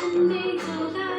Sunday till